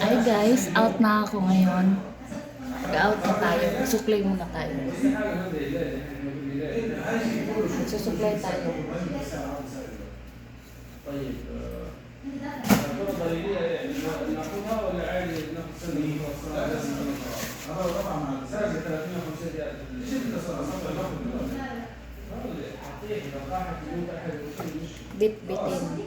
Ay guys, out na ako ngayon. Mag-out na tayo. Suklay muna tayo. Susuklay tayo. Bit-bitin.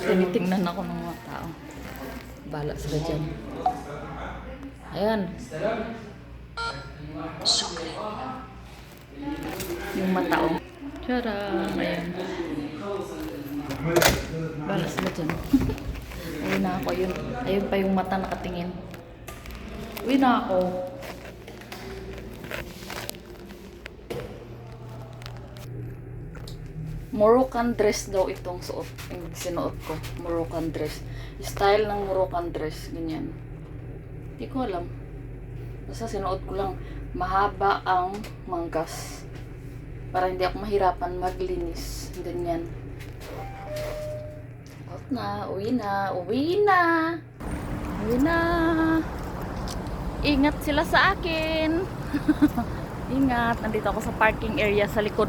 Tinitingnan ako ng mga tao. Bala sila dyan. Ayan. Yung mata oh. Tara. Ayan. Bala sila dyan. Uwi na ako yun. Ayun pa yung mata nakatingin. Uwi na ako. Moroccan dress daw itong suot. Yung sinuot ko. Moroccan dress. Style ng Moroccan dress. Ganyan. Hindi ko alam. Basta sinuot ko lang. Mahaba ang manggas. Para hindi ako mahirapan maglinis. Ganyan. Out na. Uwi na. Uwi na. Uwi na. Ingat sila sa akin. Ingat. Nandito ako sa parking area sa likod.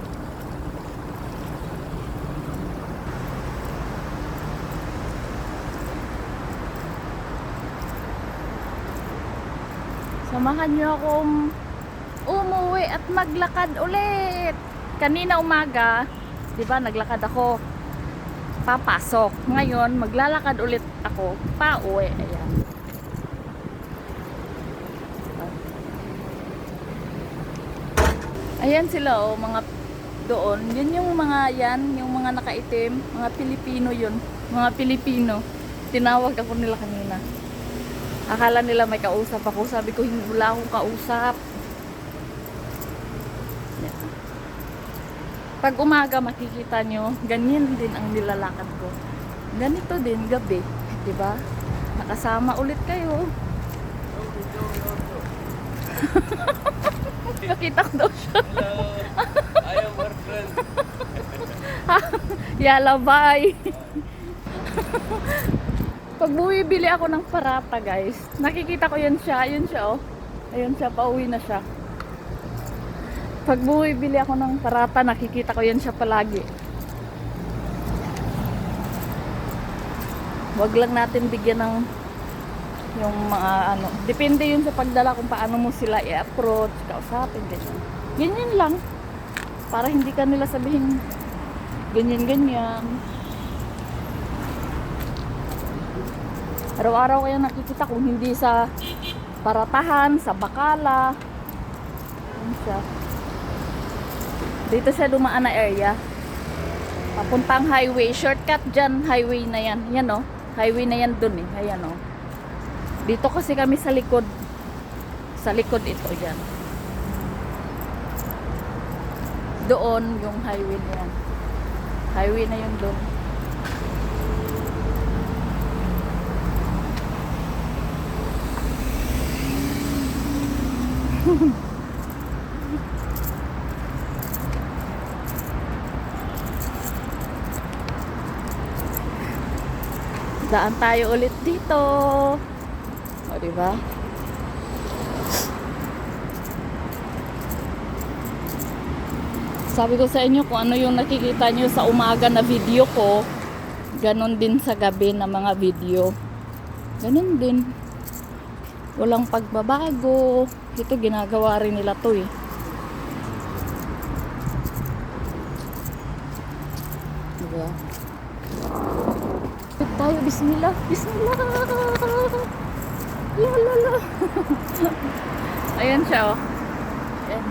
Samahan niyo akong umuwi at maglakad ulit. Kanina umaga, 'di ba, naglakad ako papasok. Ngayon, maglalakad ulit ako pauwi. Ayan. Ayan sila oh, mga doon. Yun yung mga yan, yung mga nakaitim, mga Pilipino yun. Mga Pilipino. Tinawag ako nila kanina. Akala nila may kausap ako. Sabi ko, "Hindi, wala akong kausap. Pag umaga, makikita nyo, ganyan din ang nilalakad ko. Ganito din, gabi. 'di ba? Nakasama ulit kayo. Nakita ko daw siya. Hello, I am your friend. Yala, bye. Pag bumibili ako ng parata, guys, nakikita ko yan siya. Ayun siya, oh. Ayun siya, pauwi na siya. Pag bumibili ako ng parata, nakikita ko yan siya palagi. Huwag lang natin bigyan ng yung mga ano. Depende yun sa pagdala kung paano mo sila i-approach, kausapin, ganyan. Ganyan lang. Para hindi ka nila sabihin ganyan-ganyan. Araw-araw kaya nakikita kung hindi sa paratahan, sa bakala. Siya. Dito siya dumaan na area. Papuntang highway. Shortcut dyan, highway na yan. Yan o. Highway na yan dun eh. Ayan o. Dito kasi kami sa likod. Sa likod ito yan. Doon yung highway na yan. Highway na yun doon. Daan tayo ulit dito. O, di ba? Sabi ko sa inyo kung ano yung nakikita nyo sa umaga na video ko, ganon din sa gabi na mga video. Ganon din. Walang pagbabago. Ito ginagawa rin nila to eh. Diba? Wait tayo, bismillah, bismillah. Yalala. Ayan siya oh. Ayan.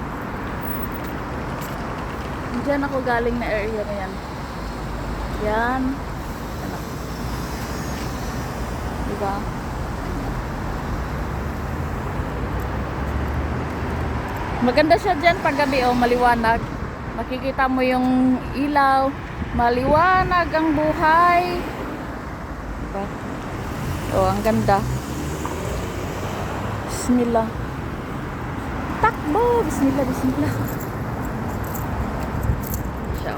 Diyan ako galing na area na yan. Yan. Ano. Diba? Maganda siya dyan pag gabi oh, maliwanag. Makikita mo yung ilaw. Maliwanag ang buhay. Diba? Oh, ang ganda. Bismillah. Takbo! Bismillah, bismillah. Siya.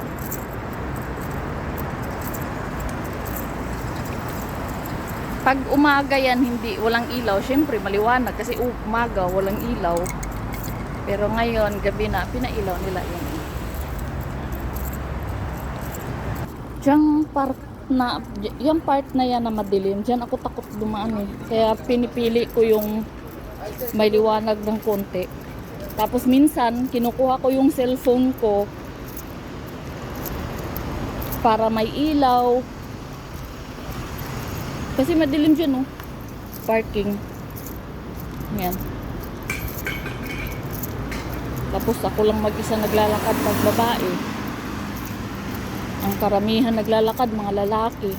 Pag umaga yan, hindi, walang ilaw. Siyempre, maliwanag kasi umaga, walang ilaw. Pero ngayon, gabi na, pinailaw nila yan. Diyang part na, yung part na yan na madilim, dyan ako takot dumaan eh. Kaya pinipili ko yung may liwanag ng konti. Tapos minsan, kinukuha ko yung cellphone ko para may ilaw. Kasi madilim dyan oh. Parking. Yan. Tapos ako lang mag-isa naglalakad pag babae. Ang karamihan naglalakad mga lalaki.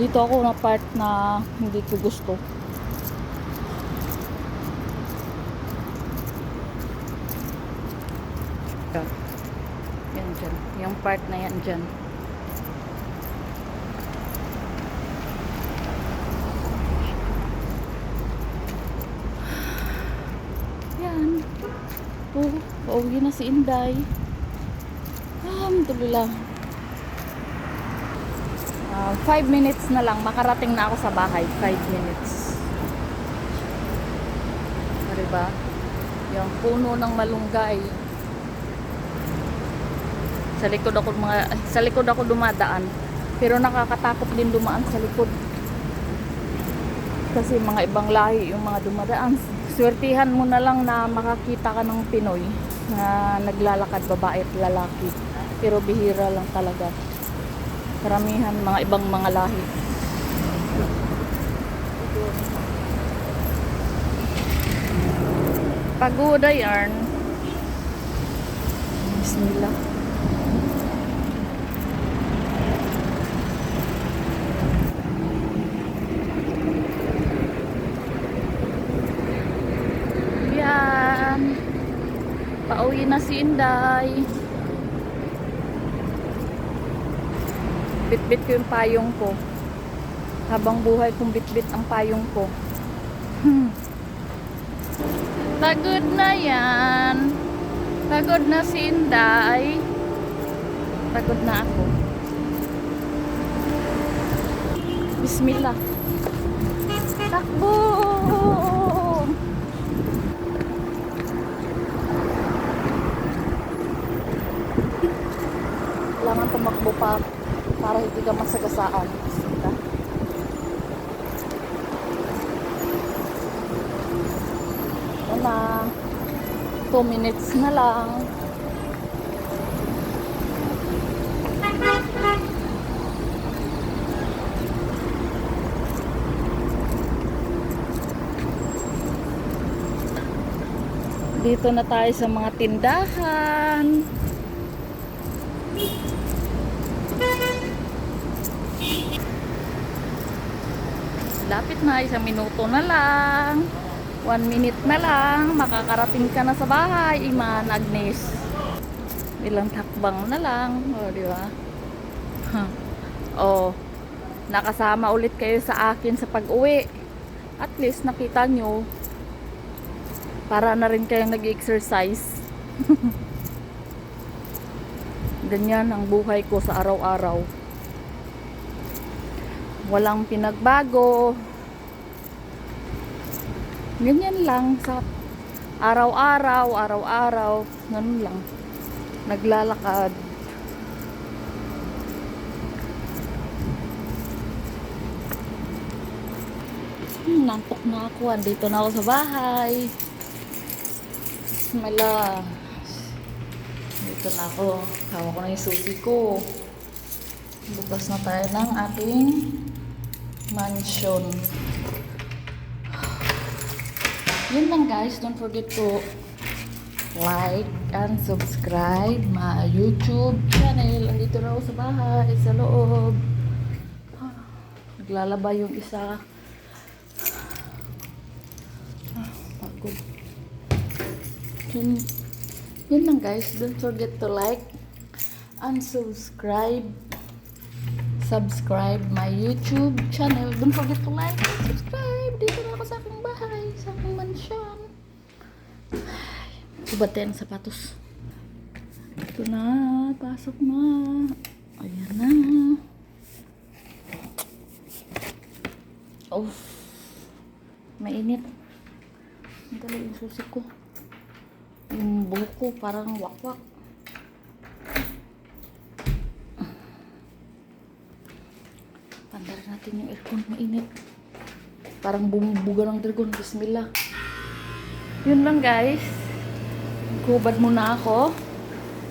Dito ako na part na hindi ko gusto. Yan dyan. Yung part na yan dyan. Yan. Oh, pauwi na si Inday. Alhamdulillah. Ah, five minutes na lang. Makarating na ako sa bahay. Five minutes. Diba? Yung puno ng malunggay. Sa likod ako mga sa likod ako dumadaan. Pero nakakatakot din dumaan sa likod. Kasi mga ibang lahi yung mga dumadaan. Swertihan mo na lang na makakita ka ng Pinoy na naglalakad babae at lalaki. Pero bihira lang talaga. Karamihan mga ibang mga lahi. Pagoda yarn. Bismillah. Yan. Pauwi na si Inday. Bitbit ko yung payong ko. Habang buhay kong bitbit ang payong ko. Pagod na yan. Pagod na si Inday. Pagod na ako. Bismillah. Takbo! Kailangan tumakbo pa para hindi ka masagasaan. Bismillah. Ito na. 2 minutes na lang. Dito na tayo sa mga tindahan. Lapit na, isang minuto na lang. One minute na lang, makakarating ka na sa bahay, Iman, Agnes. Ilang takbang na lang, o, di ba? o, nakasama ulit kayo sa akin sa pag-uwi. At least nakita nyo, para na rin kayong nag-exercise. Ganyan ang buhay ko sa araw-araw. Walang pinagbago. Ganyan lang sa araw-araw, araw-araw, ganun lang. Naglalakad. Hmm, nantok na ako. Andito na ako sa bahay. Bismillah. Dito na ako. Hawak ko na yung susi ko. Bukas na tayo ng ating mansion. Yun lang guys. Don't forget to like and subscribe my YouTube channel. Andito na sa bahay, sa loob. Naglalaba yung isa. Ah, pagod. Yun, yun lang guys. Don't forget to like and subscribe. subscribe my YouTube channel. Don't forget to like and subscribe. di na aku sa aking bahay, sa aking mansion. Subat sepatu. sapatos. Ito na, pasok na. Ayan na. Oh. Mainit. Ang ini yung susi ko. Yung buhok ko parang wak-wak. Pandar natin yung aircon. Mainit. Parang bumubuga ng dragon. Bismillah. Yun lang guys. Kubad muna ako.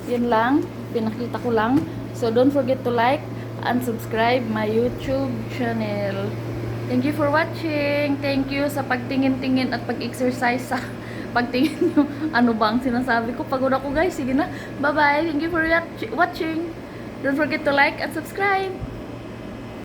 Yun lang. Pinakita ko lang. So don't forget to like and subscribe my YouTube channel. Thank you for watching. Thank you sa pagtingin-tingin at pag-exercise sa pagtingin nyo. Ano ba ang sinasabi ko? Pagod ako guys. Sige na. Bye-bye. Thank you for watch- watching. Don't forget to like and subscribe.